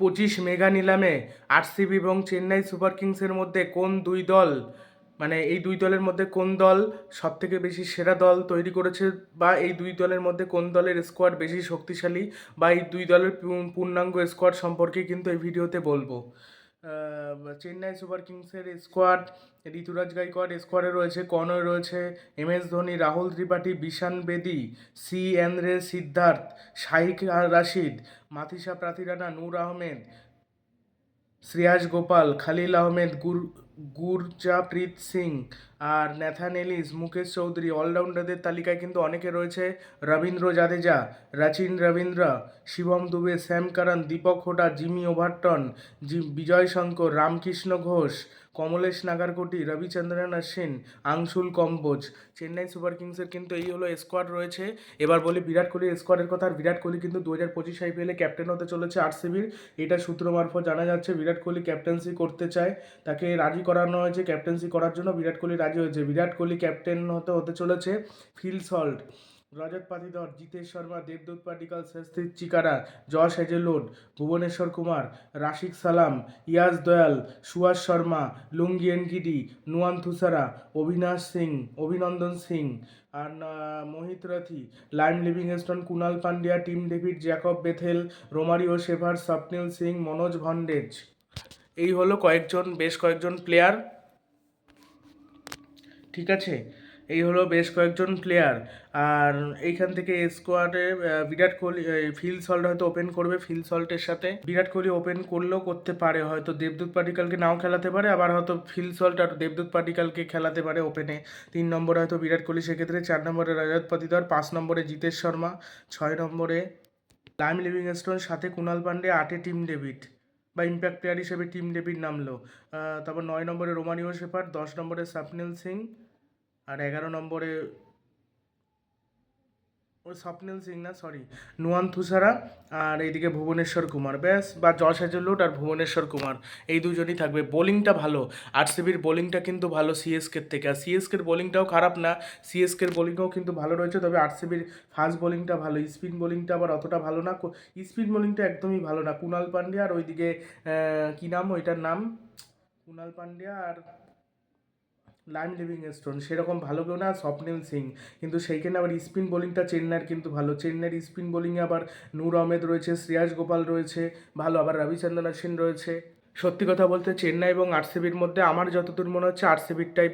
পঁচিশ মেগা নিলামে আরসিবি এবং চেন্নাই সুপার কিংসের মধ্যে কোন দুই দল মানে এই দুই দলের মধ্যে কোন দল সব থেকে বেশি সেরা দল তৈরি করেছে বা এই দুই দলের মধ্যে কোন দলের স্কোয়াড বেশি শক্তিশালী বা এই দুই দলের পূর্ণাঙ্গ স্কোয়াড সম্পর্কে কিন্তু এই ভিডিওতে বলব। চেন্নাই সুপার কিংসের স্কোয়াড, ঋতুরাজ গাইকোয়াড স্কোয়াডে রয়েছে কনয় রয়েছে M S Dhoni, Rahul Tripathi, Bishan Bedi, C Andre Siddharth, Shaik Rasheed Matheesha Pathirana, Noor Ahmad, Shreyas Gopal, Khaleel Ahmed, গুর Gurjapneet Singh আর ন্যাথান এলিস মুকেশ চৌধুরী, অলরাউন্ডারদের তালিকায় কিন্তু অনেকে রয়েছে। Rabindra Jadeja, Rachin Rabindra, Shivam Dube Sam Curran Deepak Hooda Jamie Overton Vijay Shankar Ramakrishna Ghosh, Kamlesh Nagarkoti Ravichandran Ashwin Anshul Kamboj. Chennai super কিংসের কিন্তু এই হলো স্কোয়াড রয়েছে। এবার বলি বিরাট কোহলির স্কোয়াডের কথা। আর বিরাট কোহলি কিন্তু দু হাজার পঁচিশ আইপিএলে ক্যাপ্টেন হতে চলেছে আরসিবির এটা সূত্র মারফত জানা যাচ্ছে, বিরাট কোহলি ক্যাপ্টেন্সি করতে চায়। তাকে রাজি করানো হয়েছে ক্যাপ্টেন্সি করার জন্য। বিরাট কোহলি রাজি হয়েছে। বিরাট কোহলি ক্যাপ্টেন হতে হতে চলেছে ফিল সল্ট রজত পাতিধর জিতেশ শর্মা, দেবদূত Padikkal Swastik Chikara Josh Hazlewood Bhuvneshwar Kumar, Rasikh Salam, Yash Dayal Suyash Sharma, Lungi Ngidi Nuwan Thushara Avinash Singh, Abhinandan Singh, আর Mohit Rathee, Liam Livingstone, Krunal Pandya, Tim David, Jacob Bethell, Romario Shepherd, Swapnil Singh, Manoj Bhandage এই হলো কয়েকজন, বেশ কয়েকজন player ঠিক আছে? এই হলো বেশ কয়েকজন প্লেয়ার আর এইখান থেকে স্কোয়াডে বিরাট কোহলি ফিল সল্ট হয়তো ওপেন করবে ফিল সল্টের সাথে। বিরাট কোহলি ওপেন করলেও করতে পারে, হয়তো দেবদূত পাটিকালকে নাও খেলাতে পারে, আবার হয়তো ফিল সল্ট আর দেবদূত পাটিকালকে খেলাতে পারে ওপেনে তিন নম্বরে হয়তো বিরাট কোহলি সেক্ষেত্রে, চার নম্বরে রজত পাতিদার পাঁচ নম্বরে জিতেশ শর্মা, ছয় নম্বরে লাইম লিভিংস্টোন, সাথে কুনাল পান্ডে, আটে টিম ডেভিড। বা ইম্প্যাক্ট প্লেয়ার হিসেবে টিম ডেভিড নামলো। তারপর নয় নম্বরে রোমানীয় শেফার দশ নম্বরে সাপনিল সিং, আর এগারো নম্বরে ওই স্বপ্নিল সিং না সরি নুয়ান থুসারা আর এইদিকে ভুবনেশ্বর কুমার। ব্যাস, বা জশ হেজেলুড আর ভুবনেশ্বর কুমার, এই দুজনই থাকবে। বোলিংটা ভালো, আরসিবির বোলিংটা কিন্তু ভালো সিএসকের থেকে। আর সিএসকের বোলিংটাও খারাপ না, সিএসকের বোলিংও কিন্তু ভালো রয়েছে, তবে আরসিবির ফাস্ট বোলিংটা ভালো, স্পিন বোলিংটা আবার অতটা ভালো না স্পিন বোলিংটা একদমই ভালো না। কুনাল পান্ডিয়া আর ওইদিকে কী নাম ওইটার নাম? কুনাল পান্ডিয়া আর লাইম লিভিং স্টোন সেরকম ভালো কেউ না, স্বপ্নিল সিং। কিন্তু সেইখানে আবার স্পিন বোলিংটা চেন্নাইয়ের কিন্তু ভালো। চেন্নাইয়ের স্পিন বোলিংয়ে আবার নূর আহমেদ রয়েছে, শ্রেয়াস গোপাল রয়েছে, ভালো আবার রবিচন্দ্রন অশ্বিন রয়েছে। সত্যি কথা বলতে চেন্নাই এবং আরসিবির মধ্যে আমার যতদূর মনে হচ্ছে আরসিবিরটাই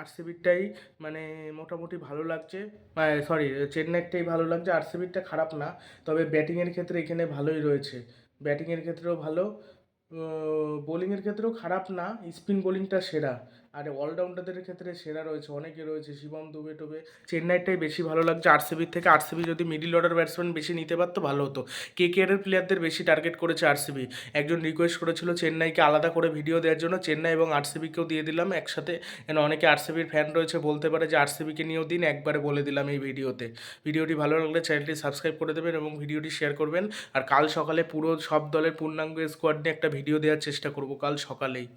আরসিবিরটাই মানে মোটামুটি ভালো লাগছে। সরি চেন্নাইয়েরটাই ভালো লাগছে। আরসিবিরটা খারাপ না, তবে ব্যাটিংয়ের ক্ষেত্রে এখানে ভালোই রয়েছে। ব্যাটিংয়ের ক্ষেত্রেও ভালো। বোলিংয়ের ক্ষেত্রেও খারাপ না স্পিন বোলিংটা সেরা। আর অলরাউন্ডারদের ক্ষেত্রে সেরা রয়েছে, অনেকে রয়েছে, শিবম, দুবে, টুবে। চেন্নাইটাই বেশি ভালো লাগছে আরসিবির থেকে। আরসিবি যদি মিডিল অর্ডার ব্যাটসম্যান বেশি নিতে পারতো, ভালো হতো। কে কে এর প্লেয়ারদের বেশি টার্গেট করেছে আরসিবি একজন রিকোয়েস্ট করেছিল চেন্নাইকে আলাদা করে ভিডিও দেওয়ার জন্য, চেন্নাই এবং আরসিবিকেও দিয়ে দিলাম একসাথে। কেন, অনেকে আরসিবির ফ্যান রয়েছে, বলতে পারে যে আরসিবিকে নিয়েও দিন, একবারে বলে দিলাম এই ভিডিওতে ভিডিওটি ভালো লাগলে চ্যানেলটি সাবস্ক্রাইব করে দেবেন এবং ভিডিওটি শেয়ার করবেন। আর কাল সকালে পুরো সব দলের পূর্ণাঙ্গ স্কোয়াড নিয়ে একটা ভিডিও দেওয়ার চেষ্টা করব, কাল সকালেই।